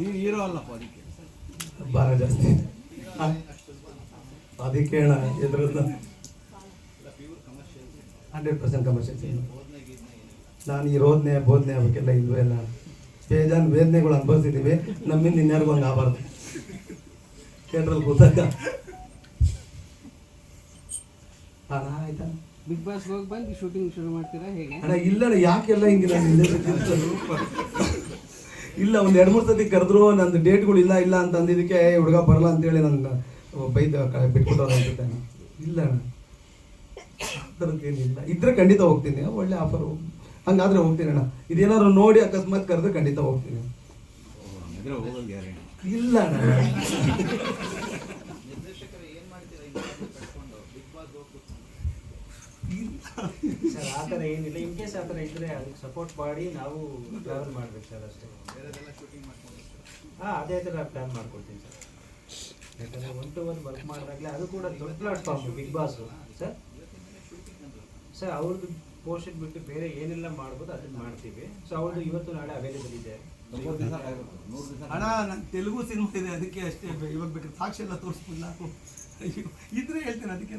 ನೀನು ಹೀರೋ ಅಲ್ಲಪ್ಪ ಅದಕ್ಕೆ. ಭಾರ ಜಾಸ್ತಿ? ಅದಕ್ಕೆ ಅಣ್ಣ ಎದುರದ ಹಂಡ್ರೆಡ್ ಪರ್ಸೆಂಟ್ ಕಮರ್ಷಿಯಲ್ ನಾನು ಈ ರೋದನೆ ಬೋಧನೆ ಅವಕ್ಕೆಲ್ಲ ಇಲ್ವೇ ಇಲ್ಲ ಬೇಜಾನ್ ವೇದನೆಗಳು ಅನುಭವಿಸಿದ್ದೀವಿ. ನಮ್ಮಿಂದ ಇನ್ಯಾರಿಗೂ ಹಂಗೆ ಆಗಬಾರ್ದು. ಥಿಯೇಟ್ರಲ್ಲಿ ಕೂತಾಗ. ಅಣ್ಣ ಆಯ್ತಾ? ಬಿಗ್ ಬಾಸ್ ಹೋಗಿ ಬಂದು ಶೂಟಿಂಗ್ ಶುರು ಮಾಡ್ತೀರಾ ಹೇಗೆ? ಅಣ್ಣ ಇಲ್ಲ ಯಾಕೆಲ್ಲ ಹಿಂಗಿಲ್ಲ? ಇಲ್ಲ ಒಂದು ಎರಡು ಮೂರು ಸತಿ ಕರೆದ್ರು ನಂದು ಡೇಟ್ಗಳು ಇಲ್ಲ ಇಲ್ಲ ಅಂತ ಅಂದಿದ್ದಕ್ಕೆ "ಏ, ಹುಡುಗ ಬರಲ್ಲ ಅಂತೇಳಿ ನನ್ನ ಬೈದ ಕ- ಬಿಟ್ಬಿಟ್ಟವ್ರು ಅನ್ಸುತ್ತೆ. ಅಣ್ಣ ಇಲ್ಲ ಅಣ್ಣ. ಆ ಇದ್ರೆ ಖಂಡಿತ ಹೋಗ್ತೀನಿ. ಒಳ್ಳೆ ಆಫರ್ ಹಂಗಾದ್ರೆ ಹೋಗ್ತೀನಿ ಅಣ್ಣ. ಇದೇನಾದ್ರು ನೋಡಿ ಅಕಸ್ಮಾತ್ ಕರೆದ್ರೆ ಖಂಡಿತ ಹೋಗ್ತೀನಿ. ಇಲ್ಲ ಅಣ್ಣ. ಸರ್ ಆ ಥರ ಏನಿಲ್ಲ. ಇನ್ ಕೇಸ್ ಆ ಥರ ಇದ್ರೆ ಅದಕ್ಕೆ ಸಪೋರ್ಟ್ ಮಾಡಿ ನಾವು ಟ್ರಾವೆಲ್ ಮಾಡ್ಬೇಕು ಸರ್ ಅಷ್ಟೇ. ಹಾಂ ಅದೇ ಥರ ಪ್ಲ್ಯಾನ್ ಮಾಡ್ಕೊಡ್ತೀನಿ ಸರ್. ಯಾಕಂದರೆ ಒನ್ ಟು ಒನ್ ವರ್ಕ್ ಮಾಡಿದಾಗಲೇ ಅದು ಕೂಡ ದೊಡ್ಡ platform Bigg Boss sir sir ಅವ್ರದ್ದು ಪೋರ್ಷನ್ ಬಿಟ್ಟು ಬೇರೆ ಏನೆಲ್ಲ ಮಾಡ್ಬೋದು ಅದನ್ನ ಮಾಡ್ತೀವಿ. ಸೊ ಅವ್ರದ್ದು ಇವತ್ತು ನಾಳೆ ಅವೈಲೇಬಲ್ ಇದೆ. ಅಣ್ಣ ನಾನು ತೆಲುಗು ಸಿನಿಮಾ ಇದೆ ಅದಕ್ಕೆ ಅಷ್ಟೇ ಇವಾಗ ಬೇಕಾದ್ರೆ ಸಾಕ್ಷಿ ಎಲ್ಲ ತೋರಿಸ್ಬಿಡ್ಲ ಇದ್ರೆ ಹೇಳ್ತೀನಿ ಅದಕ್ಕೆ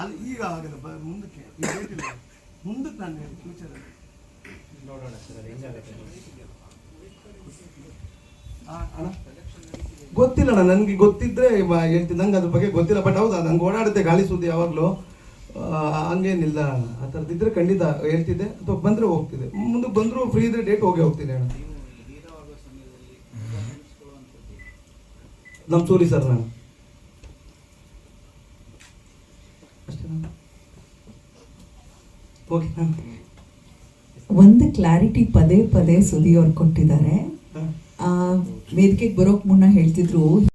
ಅಲ್ಲಿ ಈಗ ಆಗಲ್ಲ ಮುಂದಕ್ಕೆ. ಈಗ ಇಲ್ಲ. ಮುಂದಕ್ಕೆ ನಾನು ಫ್ಯೂಚರಲ್ಲಿ ನೋಡೋಣ ಸರ್ ಹೆಂಗಾಗುತ್ತೆ. ಅಣ್ಣ? ಗೊತ್ತಿಲ್ಲ ಅಣ್ಣ ನನಗೆ ಗೊತ್ತಿದ್ರೆ ಹೇಳ್ತೀನಿ. ನಂಗೆ ಅದ್ರ ಬಗ್ಗೆ ಗೊತ್ತಿಲ್ಲ ಬಟ್ ಹೌದಾ ನಂಗೆ ಓಡಾಡುತ್ತೆ ಗಾಳಿ ಸುದ್ದಿ ಯಾವಾಗಲೂ. ಹಂಗೇನಿಲ್ಲ. ಆ ಥರದ್ದಿದ್ರೆ ಖಂಡಿತ ಹೇಳ್ತಿದ್ದೆ. ಅಥವಾ ಬಂದರೆ ಹೋಗ್ತಿದ್ದೆ. ಮುಂದೆ ಬಂದರೂ ಫ್ರೀ ಇದ್ರೆ ಡೇಟ್ ಹೋಗಿ ಹೋಗ್ತೀನಿ ಅಣ್ಣ ನಮ್ಮ ಸೂರಿ ಸರ್ ನಾನು. ಒಂದು ಕ್ಲಾರಿಟಿ ಪದೇ ಪದೇ ಸುದಿ ಅವ್ರು ಕೊಟ್ಟಿದ್ದಾರೆ ಆ, ವೇದಿಕೆಗೆ ಬರೋಕ್ ಮುನ್ನ ಹೇಳ್ತಿದ್ರು